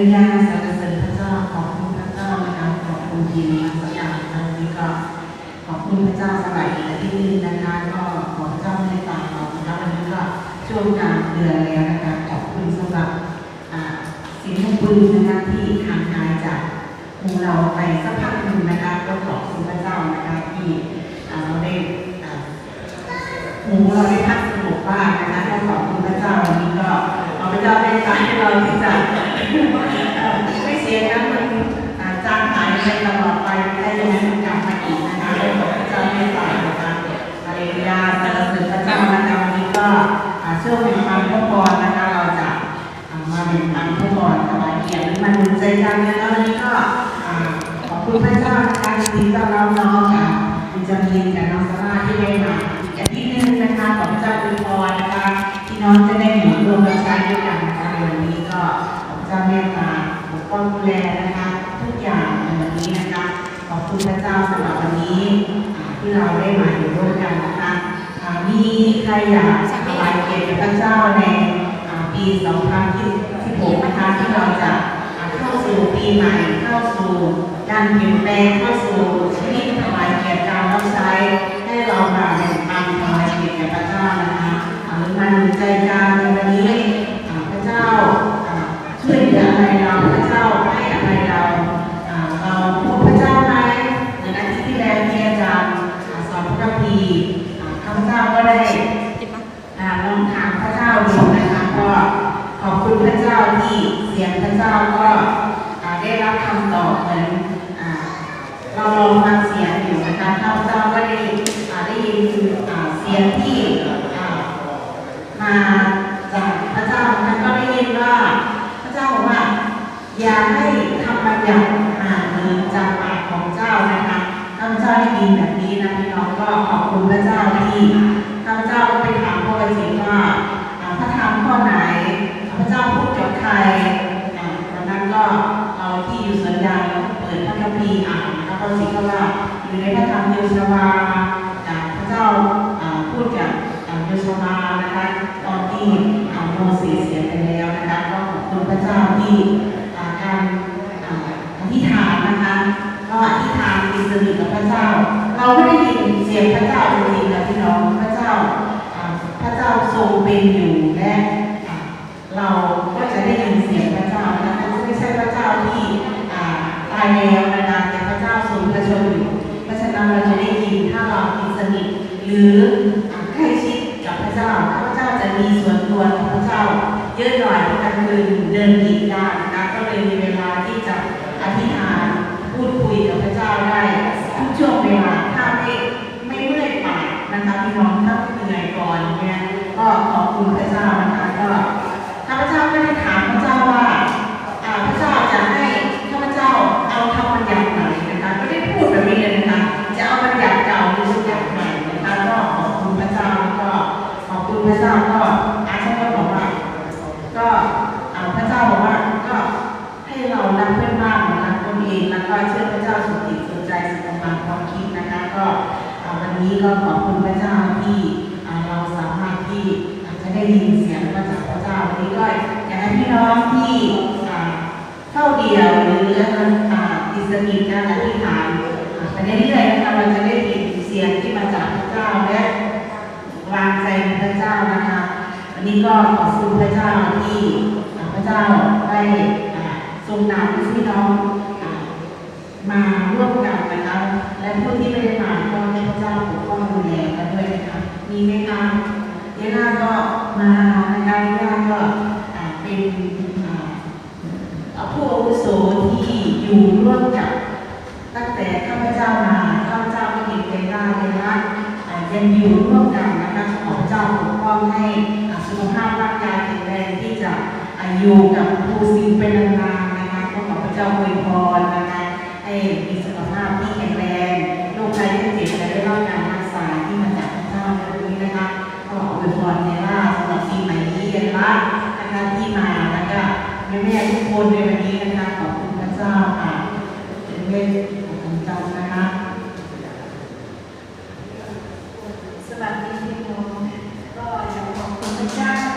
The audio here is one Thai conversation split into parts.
ริยาสรรเสริญพระเจ้าขอบคุณพระเจ้านะคะขอบคุณทีมงานสักอย่างอันนี้ก็ขอบคุณพระเจ้าสบายอีที่นึงนะคะ ก็ขอพระเจ้าให้ตามเรานะคะวันนี้ก็ช่วงกลางเดือนแล้วนะคะขอบคุณสำหรับสิ่งที่บุญนะคะที่ห่างหายจากหมู่เราไปสักพักหนึ่งนะคะ ก็ขอบคุณพระเจ้านะคะที่เราได้อ่าหมูเราได้พักสงบบ้างนะคะก็ขอบคุณพระเจ้า วันนี้ก็ขอพระเจ้าได้ใจให้เราที่จะไม่เสียน้ำมั รอยากถวายเกียรติพระเจ้าในปี 2016 นะคะที่เราจะเข้าสู่ปีใหม่เข้าสู่การเปลี่ยนแปลงเข้าสู่ชีวิตถวายเกียรติการรับใช้ให้เรามาแบ่งปันถวายเกียรติพระเจ้านะคะหรือมันใจการในวันนี้พระเจ้าช่วยเหลืออะไรเราพระเจ้าให้อะไรเราเราพบพระเจ้าไหมเหมือนอาทิตย์ที่แล้วที่อาจารย์สอนพระคัมภีร์อ่าข้าพเจ้าก็ได้ อ่าลองถามพระเจ้าดูนะคะก็ขอบคุณพ ระเสียงพระเจ้าก็ได้รับคำตอบเหมือนเราลองฟังเสียงอยู่นะคะข้าพเจ้าก็ได้ได้ยินเสียงที่มาจากพระเจ้านะคะก็ได้ยินว่าพระเจ้าบอกว่า อย่าให้ทำบัญญัติห่างเหินจากปากของเจ้านะคะข้าพเจ้าได้ยินแบบนี้นะพี่น้องก็ขอบคุณพระเจ้าที่ข้าพเจ้าก็ไปถามพระสินว่าอ่า ดกับใครอ่าวันนั้นก็เราที่อยู่สวนยางเราเปิดพระคัมภีร์อ่านแล้วก็สิก็ว่าอยู่ในพระธรรมโยชวาอ่าพระเจ้าพูดกับอ่าโยชวานะคะตอนที่อ่าโมเสสเสียไปแล้วนะคะก็ขอบคุณพระเจ้าที่อ่าการอธิษฐานนะคะก็อธิษฐานติดสนิทกับพระเจ้า เราไม่ได้ยินเสียงพระเจ้าจริงๆนะพี่น้องพระเจ้าอ่าพระเจ้าทรงเป็นอยู่และาตายแล้วนะคะแต่พระเจ้าทรงพระชนอยู่เพราะฉะนั้นเราจะได้ยินถ้าเราติดสนิทหรือใกล้ชิดกับพระเจ้าพระเจ้าจะมีส่วนตัวของพระเจ้า เยอะหน่อยเพราะกลางคืนเดินกิจการนะคะก็เลยมีเวลาที่จะอธิษฐานพูดคุยกับพระเจ้าได้ทุกช่วงเวลาถ้าไม่ไม่เมื่อยปากนะคะพี่น้องถ้าไม่เหนื่อยก่อนเนี่ยก็ขอบคุณพระเจ้า รื่อยๆนะคะเราจะได้ยินเสียงที่มาจากพระเจ้าและวางใจในพระเจ้านะคะวันนี้ก็ขอบคุณพระเจ้าที่พระเจ้าได้อ่าทรงนำพี่น้องมาร่วมกันนะคะและผู้ที่ไม่ได้มาก็ให้พระเจ้าปกป้องดูแลกันด้วยนะคะมีไหมคะเยน่าก็มานะคะเยน่าก็เป็นผู้อาวุโสที่อยู่ร่วมกับตั้งแต่ข้าพเจ้ามาก็เห็นเวลาเวลา อ่ายังอยู่ร่วมกันนะคะขอเจ้าปกป้องให้สุขภาพร่างกายแข็งแรงที่จะอายุกับผู้สิ่งเป็นนานๆนะคะก็ขอพระเจ้าอวยพรนะคะให้มีสุขภาพที่แข็งแรงโรคภัยไข้เจ็บจะได้รับการรักษาที่มาจากพระเจ้าในวันนี้นะคะก็อวยพรในล่าสำหรับปีใหม่นี้เย็นละนะคะที่มาแล้วก็แม่ๆทุกคนในวันนี้นะคะขอบคุณพระเจ้าค่ะเป็นเลขของจำนะคะ สวัสดีพี่น้องก็อยา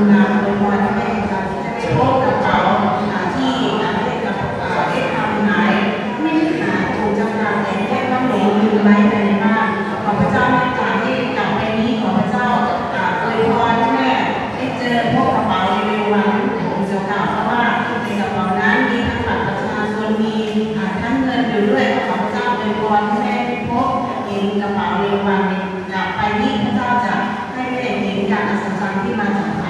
คุโวยพรให้การที่จะพบกับเขาที่ประเทกระเทศทำไหนไม่หาถูกจำกัแต่แค่ต้อหลงอยู่ไร้ในบ้านขอพระเจ้าให้การที่กลับไปนี้ขอพระเจ้าอวยพแม่ได้เจอพวกกระเป๋าในเร็ววันของเจ้าเก่าเพราะว่าในกระเป๋านั้นมีทั้งบัตรประชาชนมีทั้งเงินอยู่ด้วยขอพระเจ้าอวยพรแม่พบเห็นกระเป๋าเร็ววันกลัไปนี้พระเจ้าจะให้แม่เห็นการอัศจรรย์ที่มาจาก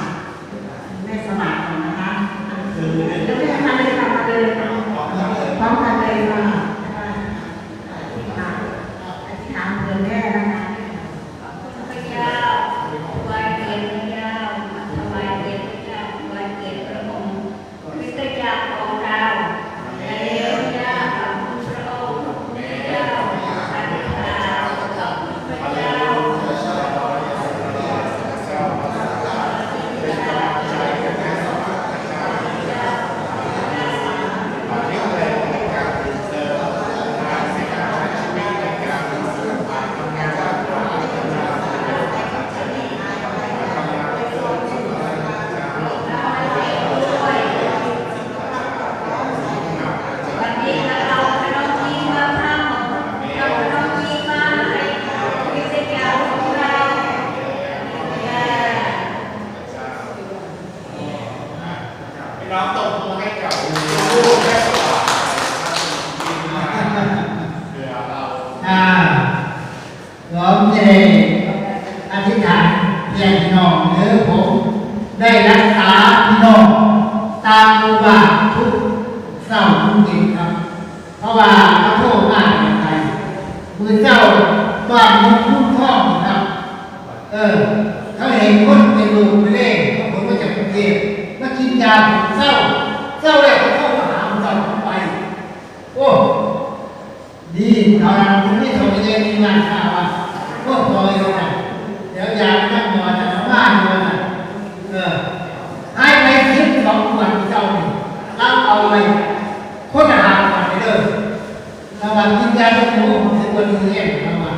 วันดิ์วิญาณรู้ผมถึงวันนี้นะว่า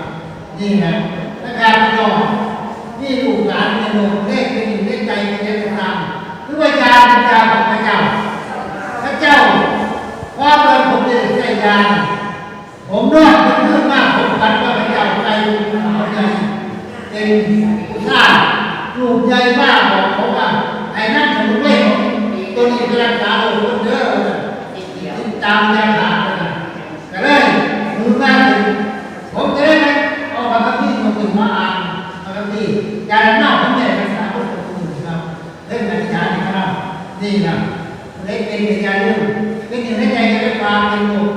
นี่นะนะารับน้องนี่ลูกหลานในโลกเลขเป็นอยู่ในใจในเจตนามหรือว่ายาเป็นยาของพระเจ้าพระเจ้าว่าเมื่อผมได้ใจยาผมรวดเป็นเรื่องมากผมกัดว่าพระเจ้าใจผมใจเป็นข้สร้างลูกใหญ่ ผมจะได้ไหมเอาคำที่ผมถึงมาอ่านคำที่การหน้าผมจะได้ภาษาพุทธคุณครับเรื่องอธิานนะครับนี่นะเล่นเป็นปัญญาลุ่มเป็นหนึ่งในใจจะได้ควาเป็นโลก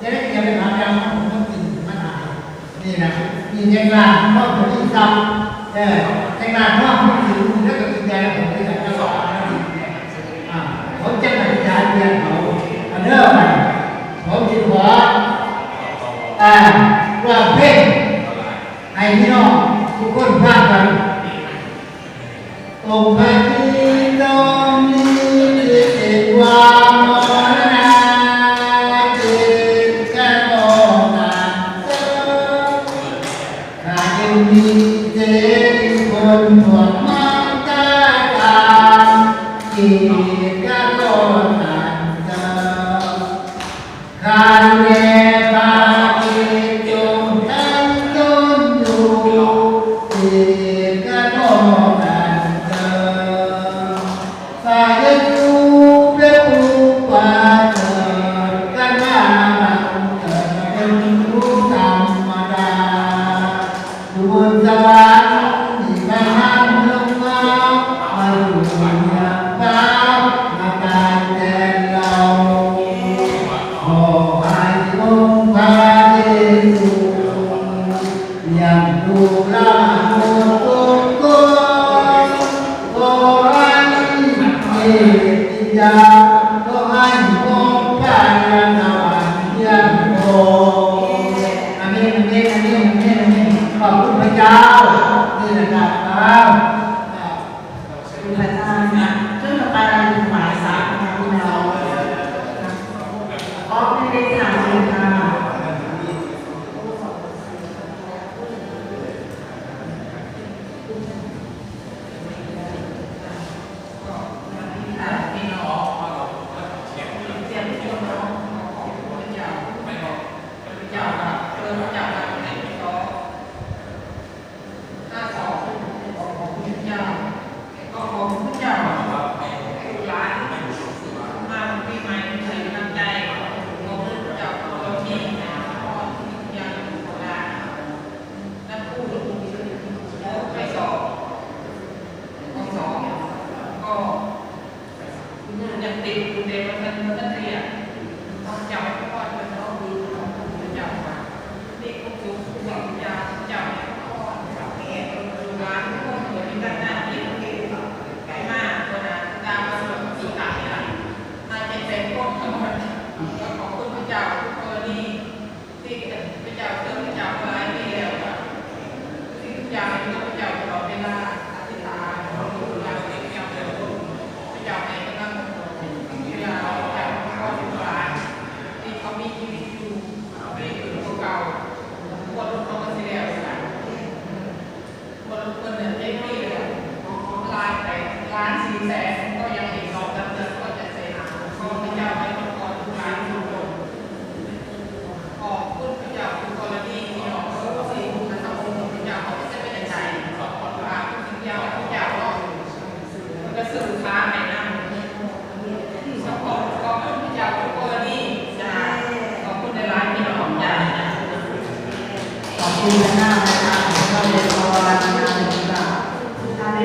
จะได้จะได้หาทางผมต้องกินมันหายนี่นะมีใจงลางนอกจากที่ซ้ำเออใจงลางนอกจากที่รู้แล้วก็กินใจแล้ ว่าเพ่งให้พี่น้องทุกคนพากันตรงไป ইয়া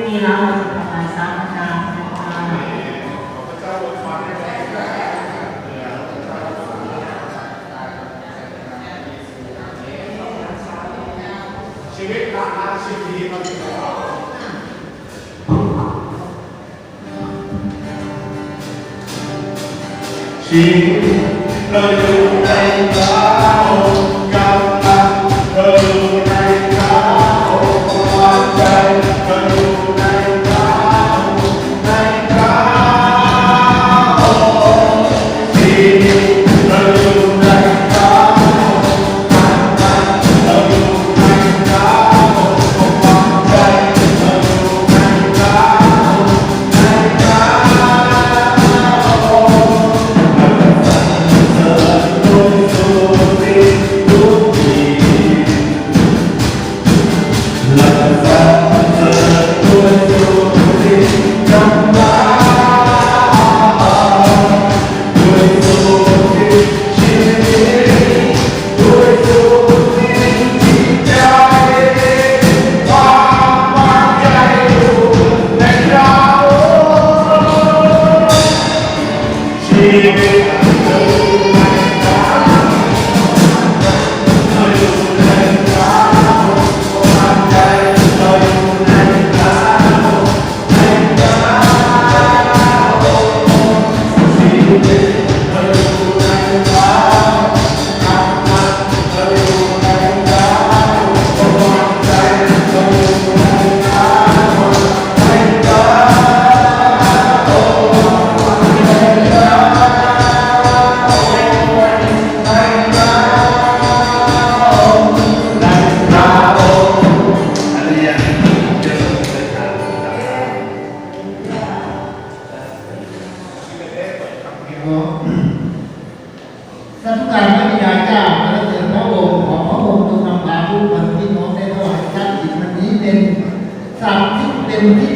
มีแล้วเราจะทำลายซ้ำกันชีวิตหลังชีพนี้มันเป็นอะไรชีวิตเราอยู่ในเรา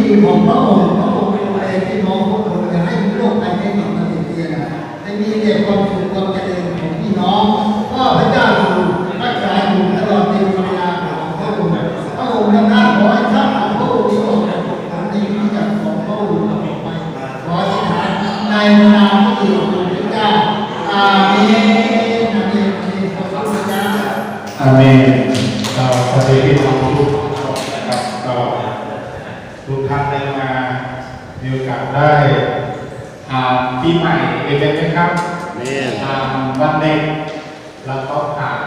ดีของพระองค์พระองค์ดูแลพี่น้องทุกคนเลยให้โลกไปให้มีความเป็นเพียงให้มีแต่ความสุขความเจ ทุกท่านได้มามีโอกาสได้อ่านปีใหม่เองไหมครับอ่านวันเด็กแล้วก็ผ่าน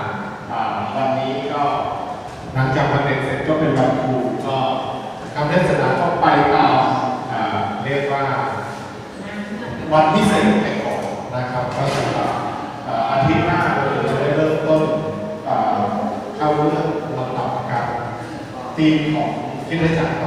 อ่าวันนี้ก็หลังจากวันเด็กเสร็จก็เป็นวันครูก็คำเทศนาก็ไปต่ออ่าเรียกว่าวันพิเศษไปก่อนนะครับก็สำหรับเอ่ออาทิตย์หน้าเราจะได้เริ่มต้นเอ่อเข้าเรื่องลำดับการตีมของคริดจักรต่อ